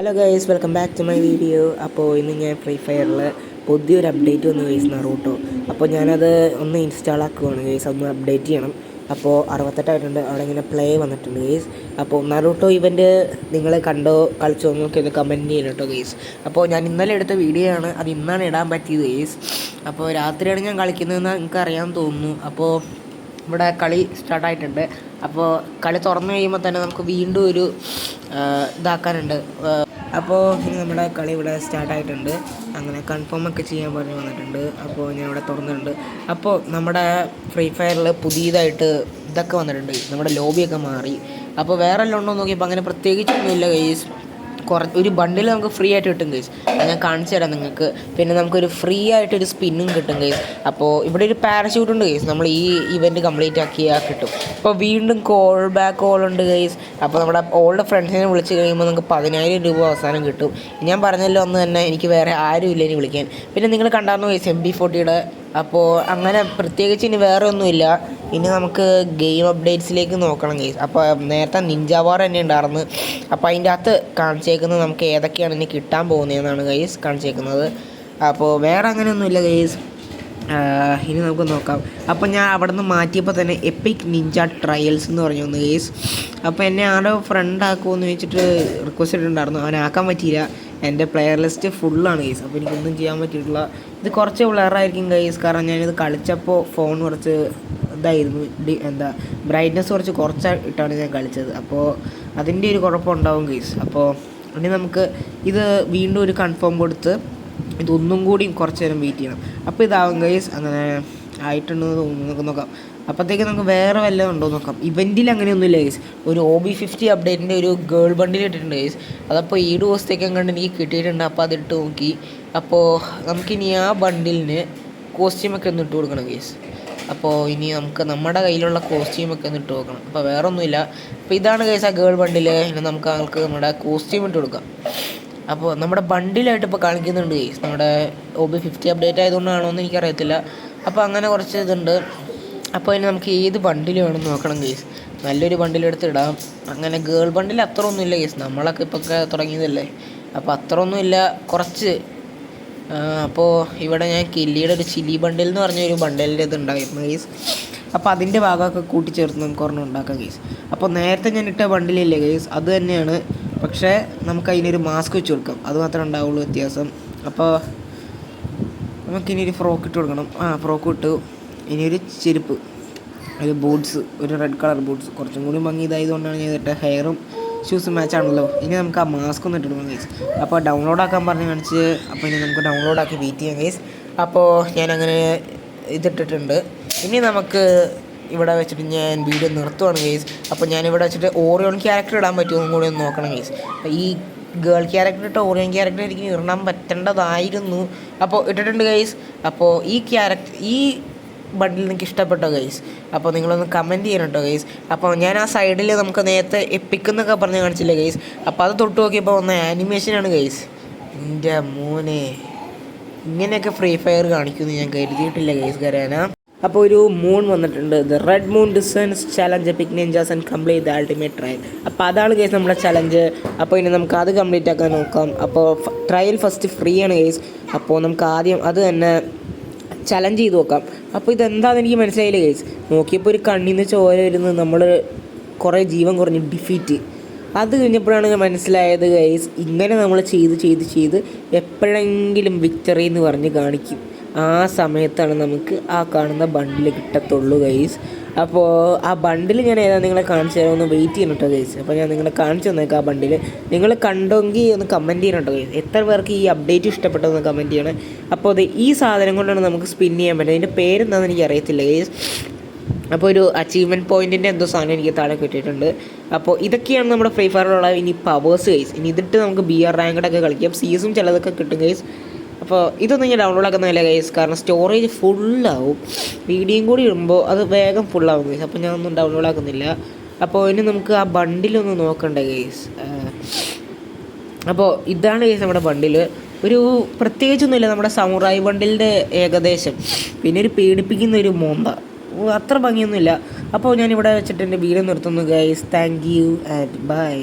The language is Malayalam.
Hello guys welcome back to my video അപ്പോൾ ഇന്ന് ഞാൻ ഫ്രീ ഫയറിൽ പുതിയൊരു അപ്ഡേറ്റ് വന്നു ഗൈസ് നറൂട്ടോ അപ്പോൾ ഞാനത് ഒന്ന് ഇൻസ്റ്റാൾ ആക്കുവാണ് ഗൈസ് ഒന്ന് അപ്ഡേറ്റ് ചെയ്യണം. അപ്പോൾ അറുപത്തെട്ടായിട്ടുണ്ട് അവിടെ ഇങ്ങനെ പ്ലേ വന്നിട്ടുണ്ട് ഗൈസ് അപ്പോൾ നറൂട്ടോ ഇവന്റ് നിങ്ങൾ കണ്ടോ കളിച്ചോ എന്നൊക്കെ ഒന്ന് കമന്റ് ചെയ്യണം കേട്ടോ ഗൈസ് അപ്പോൾ ഞാൻ ഇന്നലെ എടുത്ത വീഡിയോ ആണ് അത് ഇന്നാണ് ഇടാൻ പറ്റിയത് ഗൈസ് അപ്പോൾ രാത്രിയാണ് ഞാൻ കളിക്കുന്നതെന്ന് നിങ്ങൾക്ക് അറിയാൻ തോന്നുന്നു. അപ്പോൾ ഇവിടെ കളി സ്റ്റാർട്ടായിട്ടുണ്ട് അപ്പോൾ കളി തുറന്നു കഴിയുമ്പോൾ തന്നെ നമുക്ക് വീണ്ടും ഒരു ഇതാക്കാനുണ്ട് അപ്പോൾ ഇനി നമ്മുടെ കളി ഇവിടെ സ്റ്റാർട്ടായിട്ടുണ്ട് അങ്ങനെ കൺഫേം ഒക്കെ ചെയ്യാൻ പറഞ്ഞ് വന്നിട്ടുണ്ട്. അപ്പോൾ ഞാൻ ഇവിടെ തുറന്നിട്ടുണ്ട്. അപ്പോൾ നമ്മുടെ ഫ്രീ ഫയറിൽ പുതിയതായിട്ട് ഇതൊക്കെ വന്നിട്ടുണ്ട്. നമ്മുടെ ലോബിയൊക്കെ മാറി. അപ്പോൾ വേറെ എല്ലാം ഉണ്ടോ നോക്കിയപ്പോൾ അങ്ങനെ പ്രത്യേകിച്ചൊന്നുമില്ല കൈസ് കുറ ഒരു ബണ്ടിൽ നമുക്ക് ഫ്രീ ആയിട്ട് കിട്ടും ഗൈസ് അത് ഞാൻ കാണിച്ചു തരാം നിങ്ങൾക്ക്. പിന്നെ നമുക്കൊരു ഫ്രീ ആയിട്ടൊരു സ്പിന്നും കിട്ടും ഗൈസ് അപ്പോൾ ഇവിടെ ഒരു പാരഷൂട്ട് ഉണ്ട് ഗൈസ് നമ്മൾ ഈ ഇവന്റ് കംപ്ലീറ്റ് ആക്കിയാൽ കിട്ടും. അപ്പോൾ വീണ്ടും കോൾ ബാക്ക് കോൾ ഉണ്ട് ഗൈസ് അപ്പോൾ നമ്മുടെ ഓൾഡ് ഫ്രണ്ട്സിനെ വിളിച്ച് കഴിയുമ്പോൾ നമുക്ക് പതിനായിരം രൂപ അവസാനം കിട്ടും. ഞാൻ പറഞ്ഞല്ലോ അന്ന് തന്നെ എനിക്ക് വേറെ ആരും ഇല്ല ഇനി വിളിക്കാൻ. പിന്നെ നിങ്ങൾ കണ്ടായിരുന്നു ഗൈസ് എം ബി ഫോർട്ടിയുടെ അപ്പോൾ അങ്ങനെ പ്രത്യേകിച്ച് ഇനി വേറെ ഒന്നുമില്ല ഇനി നമുക്ക് ഗെയിം അപ്ഡേറ്റ്സിലേക്ക് നോക്കണം ഗെയ്സ് അപ്പോൾ നേരത്തെ നിഞ്ചാവാർ തന്നെ ഉണ്ടായിരുന്നു. അപ്പോൾ അതിന്റെ അകത്ത് കാണിച്ചേക്കുന്നത് നമുക്ക് ഏതൊക്കെയാണ് ഇനി കിട്ടാൻ പോകുന്നതെന്നാണ് ഗൈസ് കാണിച്ചേക്കുന്നത്. അപ്പോൾ വേറെ അങ്ങനെയൊന്നുമില്ല ഗൈസ് ഇനി നമുക്ക് നോക്കാം. അപ്പോൾ ഞാൻ അവിടെ നിന്ന് മാറ്റിയപ്പോൾ തന്നെ എപ്പിക് നിഞ്ച ട്രയൽസ് എന്ന് പറഞ്ഞു ഒന്ന് ഗെയ്സ് അപ്പോൾ എന്നെ ആരോ ഫ്രണ്ട് ആക്കുമെന്ന് വെച്ചിട്ട് റിക്വസ്റ്റ് ഇട്ടിട്ടുണ്ടായിരുന്നു. അവനാക്കാൻ പറ്റിയില്ല. എന്റെ പ്ലെയർ ലിസ്റ്റ് ഫുള്ളാണ് ഗൈസ് അപ്പോൾ എനിക്കൊന്നും ചെയ്യാൻ പറ്റിയിട്ടില്ല. ഇത് കുറച്ച് ബ്ലറായിരിക്കും ഗൈസ് കാരണം ഞാനിത് കളിച്ചപ്പോൾ ഫോൺ കുറച്ച് ഇതായിരുന്നു. എന്താ ബ്രൈറ്റ്നസ് കുറച്ച് കുറച്ചായിട്ടാണ് ഞാൻ കളിച്ചത്. അപ്പോൾ അതിന്റെ ഒരു കുഴപ്പമുണ്ടാവും ഗൈസ് അപ്പോൾ ഇനി നമുക്ക് ഇത് വീണ്ടും ഒരു കൺഫേം കൊടുത്ത് ഇതൊന്നും കൂടി കുറച്ച് നേരം വെയിറ്റ് ചെയ്യണം. അപ്പോൾ ഇതാവും ഗൈസ് അങ്ങനെ ആയിട്ടുണ്ടെന്ന് തോന്നുന്നു നമുക്ക് നോക്കാം. അപ്പോഴത്തേക്ക് നമുക്ക് വേറെ വല്ലതും ഉണ്ടോ നോക്കാം. ഇവന്റിൽ അങ്ങനെയൊന്നുമില്ല ഗൈസ് ഒരു ഒ ബി ഫിഫ്റ്റി അപ്ഡേറ്റിന്റെ ഒരു ഗേൾ ബണ്ടിൽ ഇട്ടിട്ടുണ്ട് ഗൈസ് അതപ്പോൾ ഈ ദിവസത്തേക്കും കണ്ട് എനിക്ക് കിട്ടിയിട്ടുണ്ട് അപ്പോൾ അതിട്ട് നോക്കി. അപ്പോൾ നമുക്കിനി ആ ബണ്ടിലിന് കോസ്റ്റ്യൂമൊക്കെ ഒന്ന് ഇട്ട് കൊടുക്കണം ഗൈസ് അപ്പോൾ ഇനി നമുക്ക് നമ്മുടെ കയ്യിലുള്ള കോസ്റ്റ്യൂമൊക്കെ ഒന്ന് ഇട്ട് നോക്കണം അപ്പോൾ വേറെ ഒന്നുമില്ല അപ്പോൾ ഇതാണ് ഗൈസ് ആ ഗേൾ ബണ്ടിൽ ഇനി നമുക്ക് ആൾക്ക് നമ്മുടെ കോസ്റ്റ്യൂം ഇട്ട് കൊടുക്കാം. അപ്പോൾ നമ്മുടെ ബണ്ടിലായിട്ട് ഇപ്പോൾ കാണിക്കുന്നുണ്ട് ഗൈസ് നമ്മുടെ ഒ ബി ഫിഫ്റ്റി അപ്ഡേറ്റ് ആയതുകൊണ്ടാണോ എന്ന് എനിക്കറിയത്തില്ല. അപ്പോൾ അങ്ങനെ കുറച്ച് ഇതുണ്ട്. അപ്പോൾ അതിന് നമുക്ക് ഏത് ബണ്ടിൽ വേണം നോക്കണം ഗേസ് നല്ലൊരു ബണ്ടിലെടുത്ത് ഇടാം. അങ്ങനെ ഗേൾ ബണ്ടിൽ അത്ര ഒന്നുമില്ല ഗേസ് നമ്മളൊക്കെ ഇപ്പോൾ തുടങ്ങിയതല്ലേ. അപ്പോൾ അത്ര ഒന്നുമില്ല കുറച്ച്. അപ്പോൾ ഇവിടെ ഞാൻ കില്ലിയുടെ ഒരു ചില്ലി ബണ്ടിൽ എന്ന് പറഞ്ഞ ഒരു ബണ്ടിലിന്റെ ഇത് ഉണ്ടായിരുന്നു ഗേസ് അപ്പോൾ അതിന്റെ ഭാഗമൊക്കെ കൂട്ടിച്ചേർത്ത് നമുക്ക് ഒരെണ്ണം ഉണ്ടാക്കാം ഗേസ് അപ്പോൾ നേരത്തെ ഞാൻ ഇട്ട ബണ്ടിലില്ലേ ഗേസ് അത് തന്നെയാണ്. പക്ഷേ നമുക്ക് അതിനൊരു മാസ്ക് വെച്ച് കൊടുക്കാം. അത് മാത്രമേ ഉണ്ടാവുള്ളൂ വ്യത്യാസം. അപ്പോൾ നമുക്കിനി ഒരു ഫ്രോക്ക് ഇട്ട് കൊടുക്കണം. ആ ഫ്രോക്ക് ഇട്ടു. ഇനി ഒരു ചെരുപ്പ് ഒരു ബൂട്ട്സ് ഒരു റെഡ് കളർ ബൂട്ട്സ്. കുറച്ചും കൂടി ഭംഗി ഇതായതുകൊണ്ടാണ് ഞാൻ ഇതിട്ട ഹെയറും ഷൂസും മാച്ച് ആണല്ലോ. ഇനി നമുക്ക് ആ മാസ്ക് ഒന്ന് ഇട്ടിടണം ഗൈസ് അപ്പോൾ ഡൗൺലോഡ് ആക്കാൻ പറഞ്ഞ് കാണിച്ച് അപ്പോൾ ഇനി നമുക്ക് ഡൗൺലോഡ് ആക്കി വെയിറ്റ് ചെയ്യാം ഗൈസ് അപ്പോൾ ഞാനങ്ങനെ ഇതിട്ടിട്ടുണ്ട്. ഇനി നമുക്ക് ഇവിടെ വെച്ചിട്ട് ഞാൻ വീഡിയോ നിർത്തുവാണ് ഗൈസ് അപ്പോൾ ഞാനിവിടെ വെച്ചിട്ട് ഓറിയോൺ ക്യാരക്ടർ ഇടാൻ പറ്റുമോ കൂടി ഒന്ന് നോക്കണം ഗൈസ് അപ്പോൾ ഈ ഗേൾ ക്യാരക്ടർ ഇട്ട ഓറിയൻ ക്യാരക്ടർ എനിക്ക് ഇടണം പറ്റേണ്ടതായിരുന്നു. അപ്പോൾ ഇട്ടിട്ടുണ്ട് ഗൈസ് അപ്പോൾ ഈ ക്യാരക്ടർ ഈ ബണ്ടിൽ നിങ്ങൾക്ക് ഇഷ്ടപ്പെട്ടോ ഗൈസ് അപ്പോൾ നിങ്ങളൊന്ന് കമന്റ് ചെയ്യണം കേട്ടോ ഗൈസ് അപ്പോൾ ഞാൻ ആ സൈഡിൽ നമുക്ക് നേരത്തെ എപ്പിക്കുന്നൊക്കെ പറഞ്ഞ് കാണിച്ചില്ല ഗൈസ് അപ്പോൾ അത് തൊട്ട് നോക്കിയപ്പോൾ വന്ന ആനിമേഷനാണ് ഗൈസ് എന്റെ മോനെ. ഇങ്ങനെയൊക്കെ ഫ്രീ ഫയർ കാണിക്കുമെന്ന് ഞാൻ കരുതിയിട്ടില്ല ഗൈസ് കരാന അപ്പോൾ ഒരു മൂൺ വന്നിട്ടുണ്ട്. The red moon designs challenge pick ninjas and complete the ultimate trial അപ്പോൾ അതാണ് കേസ് നമ്മുടെ ചലഞ്ച് അപ്പോൾ ഇനി നമുക്ക് അത് കംപ്ലീറ്റ് ആക്കാൻ നോക്കാം. അപ്പോൾ ട്രയൽ ഫസ്റ്റ് ഫ്രീ ആണ് കേസ് അപ്പോൾ നമുക്ക് ആദ്യം അത് തന്നെ ചലഞ്ച് ചെയ്ത് നോക്കാം. അപ്പോൾ ഇതെന്താണെന്ന് എനിക്ക് മനസ്സിലായില്ല കേസ് നോക്കിയപ്പോൾ ഒരു കണ്ണിൽ നിന്ന് ചോര വരുന്നത് നമ്മൾ കുറേ ജീവൻ കുറഞ്ഞ് ഡിഫീറ്റ് അത് കഴിഞ്ഞപ്പോഴാണ് ഞാൻ മനസ്സിലായത് ഗൈസ് ഇങ്ങനെ നമ്മൾ ചെയ്ത് ചെയ്ത് ചെയ്ത് എപ്പോഴെങ്കിലും വിക്ടറി എന്ന് പറഞ്ഞ് കാണിക്കും. ആ സമയത്താണ് നമുക്ക് ആ കാണുന്ന ബണ്ടിൽ കിട്ടത്തുള്ളൂ ഗൈസ് അപ്പോൾ ആ ബണ്ടിൽ ഞാൻ ഏതാ നിങ്ങളെ കാണിച്ചു തരാം? ഒന്ന് വെയിറ്റ് ചെയ്യണം കേട്ടോ ഗൈസ് അപ്പോൾ ഞാൻ നിങ്ങളെ കാണിച്ചു തന്നേക്കാം ആ ബണ്ടിൽ നിങ്ങൾ കണ്ടെങ്കിൽ ഒന്ന് കമന്റ് ചെയ്യണം കേട്ടോ ഗൈസ് എത്ര പേർക്ക് ഈ അപ്ഡേറ്റ് ഇഷ്ടപ്പെട്ടതെന്ന് കമന്റ് ചെയ്യണം. അപ്പോൾ അത് ഈ സാധനം കൊണ്ടാണ് നമുക്ക് സ്പിൻ ചെയ്യാൻ പറ്റുന്നത്. അതിന്റെ പേരെന്താണെന്ന് എനിക്ക് അറിയത്തില്ല ഗൈസ് അപ്പോൾ ഒരു അച്ചീവ്മെന്റ് പോയിന്റിന്റെ എന്തോ സാധനം എനിക്ക് താഴെ കിട്ടിയിട്ടുണ്ട്. അപ്പോൾ ഇതൊക്കെയാണ് നമ്മുടെ ഫ്രീ ഫയറിലുള്ള ഇനി പവേഴ്സ് ഗൈസ് ഇനി ഇതിട്ട് നമുക്ക് ബി ആർ റാങ്കഡൊക്കെ കളിക്കാം. സീസും ചിലതൊക്കെ കിട്ടും ഗൈസ് അപ്പോൾ ഇതൊന്നും ഞാൻ ഡൗൺലോഡ് ആക്കുന്നില്ല ഗൈസ് കാരണം സ്റ്റോറേജ് ഫുള്ളാവും വീഡിയോയും കൂടി ഇടുമ്പോൾ അത് വേഗം ഫുള്ളാവും ഗൈസ് അപ്പോൾ ഒന്നും ഡൗൺലോഡ് ആക്കുന്നില്ല. അപ്പോൾ ഇനി നമുക്ക് ആ ബണ്ടിലൊന്ന് നോക്കണ്ട ഗൈസ് അപ്പോൾ ഇതാണ് ഗൈസ് നമ്മുടെ ബണ്ടിൽ ഒരു പ്രത്യേകിച്ചൊന്നുമില്ല നമ്മുടെ സമുറായി ബണ്ടിലിന്റെ ഏകദേശം. പിന്നെ ഒരു പേടിപ്പിക്കുന്ന ഒരു മോന്ത. അത്ര ഭംഗിയൊന്നുമില്ല. അപ്പോൾ ഞാനിവിടെ വെച്ചിട്ട് എന്റെ വീഡിയോ നിർത്തുന്നു guys thank you and bye